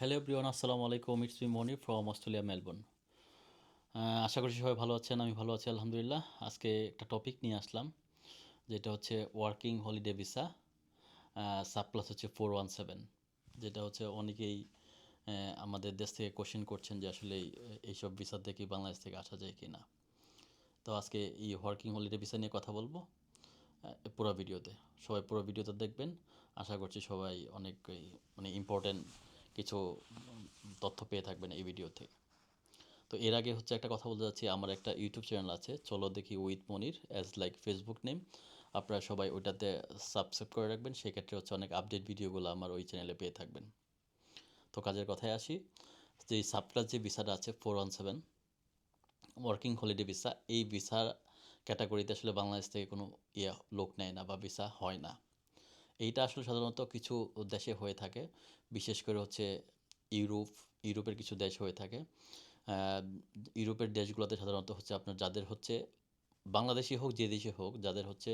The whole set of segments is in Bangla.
হ্যালো প্রিয়ন আসসালামু আলাইকুম। It's me Moni from Australia Melbourne আশা করছি সবাই ভালো আছেন, আমি ভালো আছি, আলহামদুলিল্লাহ। আজকে একটা টপিক নিয়ে আসলাম, যেটা হচ্ছে ওয়ার্কিং হলিডে ভিসা সাবপ্লাস হচ্ছে ফোর ওয়ান সেভেন যেটা হচ্ছে অনেকেই আমাদের দেশ থেকে কোশ্চেন করছেন যে আসলে এইসব ভিসা থেকে বাংলাদেশ থেকে আসা যায় কি না তো আজকে এই ওয়ার্কিং হলিডে ভিসা নিয়ে কথা বলব পুরো ভিডিওতে। সবাই পুরো ভিডিওতে দেখবেন। আশা করছি সবাই অনেক মানে ইম্পর্টেন্ট কিছু তথ্য পেয়ে থাকবেন এই ভিডিও থেকে। তো এর আগে হচ্ছে একটা কথা বলতে যাচ্ছি আমার একটা ইউটিউব চ্যানেল আছে, চলো দেখি with Monir as like Facebook name আপনারা সবাই ওইটাতে সাবস্ক্রাইব করে রাখবেন, সেক্ষেত্রে হচ্ছে অনেক আপডেট ভিডিওগুলো আমার ওই চ্যানেলে পেয়ে থাকবেন। তো কাজের কথায় আসি, যে সাবক্লাস যে ভিসাটা আছে four one seven working holiday visa এই ভিসার ক্যাটাগরিতে আসলে বাংলাদেশ থেকে কোনো ইয়ে লোক নেয় না বা ভিসা হয় না। এইটা আসলে সাধারণত কিছু দেশে হয়ে থাকে। বিশেষ করে হচ্ছে ইউরোপ, ইউরোপের কিছু দেশ হয়ে থাকে। ইউরোপের দেশগুলোতে সাধারণত হচ্ছে আপনার যাদের হচ্ছে বাংলাদেশি হোক, যে দেশে হোক, যাদের হচ্ছে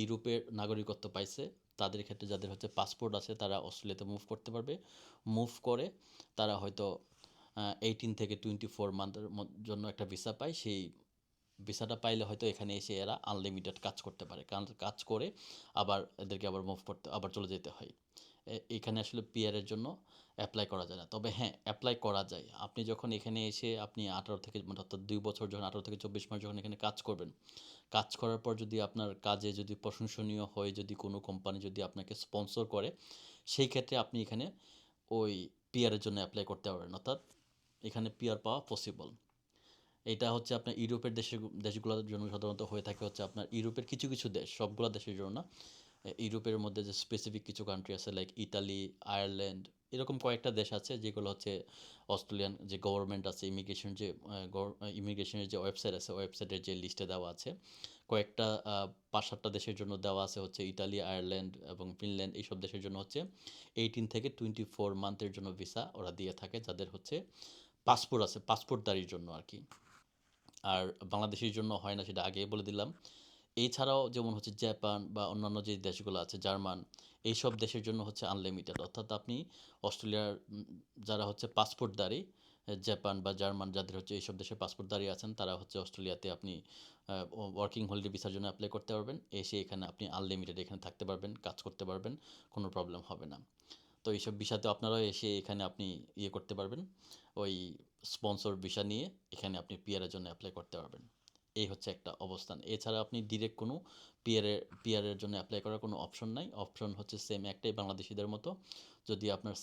ইউরোপের নাগরিকত্ব পাইছে, তাদের ক্ষেত্রে যাদের হচ্ছে পাসপোর্ট আছে, তারা অস্ট্রেলিয়াতে মুভ করতে পারবে। মুভ করে তারা হয়তো এইটিন থেকে টোয়েন্টি ফোর মান্থের জন্য একটা ভিসা পায়। সেই ভিসাটা পাইলে হয়তো এখানে এসে এরা আনলিমিটেড কাজ করতে পারে। কারণ কাজ করে আবার এদেরকে আবার মুভ করতে, আবার চলে যেতে হয়। এখানে আসলে পিয়ারের জন্য অ্যাপ্লাই করা যায় না। তবে হ্যাঁ অ্যাপ্লাই করা যায়। আপনি যখন এখানে এসে আপনি আঠারো থেকে, অর্থাৎ দুই বছর যখন, আঠারো থেকে চব্বিশ মাস যখন এখানে কাজ করবেন, কাজ করার পর যদি আপনার কাজে যদি প্রশংসনীয় হয়, যদি কোনো কোম্পানি যদি আপনাকে স্পন্সর করে, সেই ক্ষেত্রে আপনি এখানে ওই পিয়ারের জন্য অ্যাপ্লাই করতে পারবেন। অর্থাৎ এখানে পিয়ার পাওয়া পসিবল এটা হচ্ছে আপনার ইউরোপের দেশের দেশগুলোর জন্য সাধারণত হয়ে থাকে হচ্ছে আপনার ইউরোপের কিছু কিছু দেশ, সবগুলো দেশের জন্য না। ইউরোপের মধ্যে যে স্পেসিফিক কিছু কান্ট্রি আছে লাইক ইতালি আয়ারল্যান্ড এরকম কয়েকটা দেশ আছে যেগুলো হচ্ছে অস্ট্রেলিয়ান যে গভর্নমেন্ট আছে ইমিগ্রেশন যে ইমিগ্রেশনের যে ওয়েবসাইট আছে ওয়েবসাইটের যে লিস্টে দেওয়া আছে, কয়েকটা পাঁচ, সাতটা দেশের জন্য দেওয়া আছে হচ্ছে ইতালি আয়ারল্যান্ড এবং ফিনল্যান্ড এইসব দেশের জন্য হচ্ছে এইটিন থেকে টোয়েন্টি ফোর মান্থের জন্য ভিসা ওরা দিয়ে থাকে, যাদের হচ্ছে পাসপোর্ট আছে পাসপোর্টদারির জন্য আর কি। আর বাংলাদেশের জন্য হয় না সেটা আগে বলে দিলাম। এছাড়াও যেমন হচ্ছে জাপান বা অন্যান্য যে দেশগুলো আছে, জার্মান, এইসব দেশের জন্য হচ্ছে আনলিমিটেড অর্থাৎ আপনি অস্ট্রেলিয়ার যারা হচ্ছে পাসপোর্টধারী জাপান বা জার্মান যাদের হচ্ছে এইসব দেশের পাসপোর্টধারী আছেন, তারা হচ্ছে অস্ট্রেলিয়াতে আপনি ওয়ার্কিং হলিডে ভিসার জন্য অ্যাপ্লাই করতে পারবেন। এসে এখানে আপনি আনলিমিটেড এখানে থাকতে পারবেন, কাজ করতে পারবেন, কোনো প্রবলেম হবে না। তো এইসব বিষয়তে আপনারাও এসে এখানে আপনি ইয়ে করতে পারবেন। ওই স্পন্সর ভিসা নিয়ে এখানে আপনি পিয়ারের জন্য অ্যাপ্লাই করতে পারবেন। এই হচ্ছে একটা অবস্থান। এছাড়া আপনি ডিরেক্ট কোনো পিয়ারের পিয়ারের জন্য অ্যাপ্লাই করার কোনো অপশন নাই। অপশন হচ্ছে সেম একটাই বাংলাদেশিদের মতো। যদি আপনার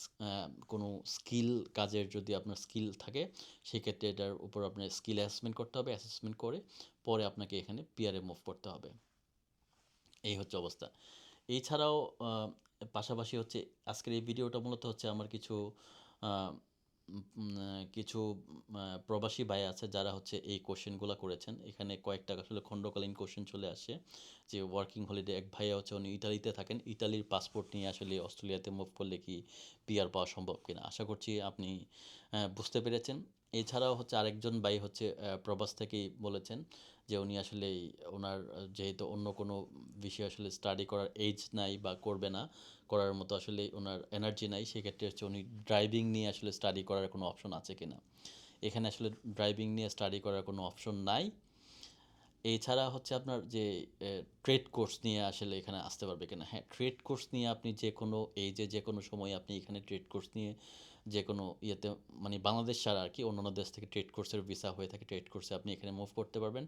কোনো স্কিল কাজের যদি আপনার স্কিল থাকে, সেক্ষেত্রে এটার উপর আপনার স্কিল অ্যাসেসমেন্ট করতে হবে অ্যাসেসমেন্ট করে পরে আপনাকে এখানে পিয়ারে মুভ করতে হবে। এই হচ্ছে অবস্থা। এছাড়াও পাশাপাশি হচ্ছে আজকের এই ভিডিওটা মূলত হচ্ছে আমার কিছু কিছু প্রবাসী ভাই আছে যারা হচ্ছে এই কোশ্চেনগুলো করেছেন। এখানে কয়েকটা আসলে খণ্ডকালীন কোশ্চেন চলে আসে যে ওয়ার্কিং হলিডে এক ভাইয়া হচ্ছে উনি ইতালিতে থাকেন। ইতালির পাসপোর্ট নিয়ে আসলে অস্ট্রেলিয়াতে মুভ করলে কি পিআর পাওয়া সম্ভব কিনা? আশা করছি আপনি বুঝতে পেরেছেন। এছাড়াও হচ্ছে আরেকজন ভাই হচ্ছে প্রবাস থেকেই বলেছেন যে উনি আসলে ওনার যেহেতু অন্য কোনো বিষয়ে আসলে স্টাডি করার এজ নাই বা করবে না, করার মতো আসলে ওনার এনার্জি নাই, সেক্ষেত্রে হচ্ছে উনি ড্রাইভিং নিয়ে আসলে স্টাডি করার কোনো অপশন আছে কি না এখানে আসলে ড্রাইভিং নিয়ে স্টাডি করার কোনো অপশন নাই। এছাড়া হচ্ছে আপনার যে ট্রেড কোর্স নিয়ে আসলে এখানে আসতে পারবে কিনা? হ্যাঁ ট্রেড কোর্স নিয়ে আপনি যে কোনো এই যে যে কোনো সময় আপনি এখানে ট্রেড কোর্স নিয়ে যে কোনো ইয়েতে মানে বাংলাদেশ ছাড়া আর কি, অন্যান্য দেশ থেকে ট্রেড কোর্সের ভিসা হয়ে থাকে ট্রেড কোর্সে আপনি এখানে মুভ করতে পারবেন।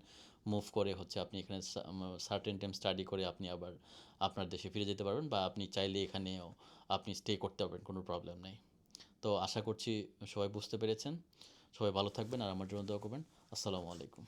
মুভ করে হচ্ছে আপনি এখানে সার্টেন টাইম স্টাডি করে আপনি আবার আপনার দেশে ফিরে যেতে পারবেন বা আপনি চাইলে এখানেও আপনি স্টে করতে পারবেন, কোনো প্রবলেম নেই। তো আশা করছি সবাই বুঝতে পেরেছেন। সবাই ভালো থাকবেন আর আমার জন্য দোয়া করবেন। আসসালামু আলাইকুম।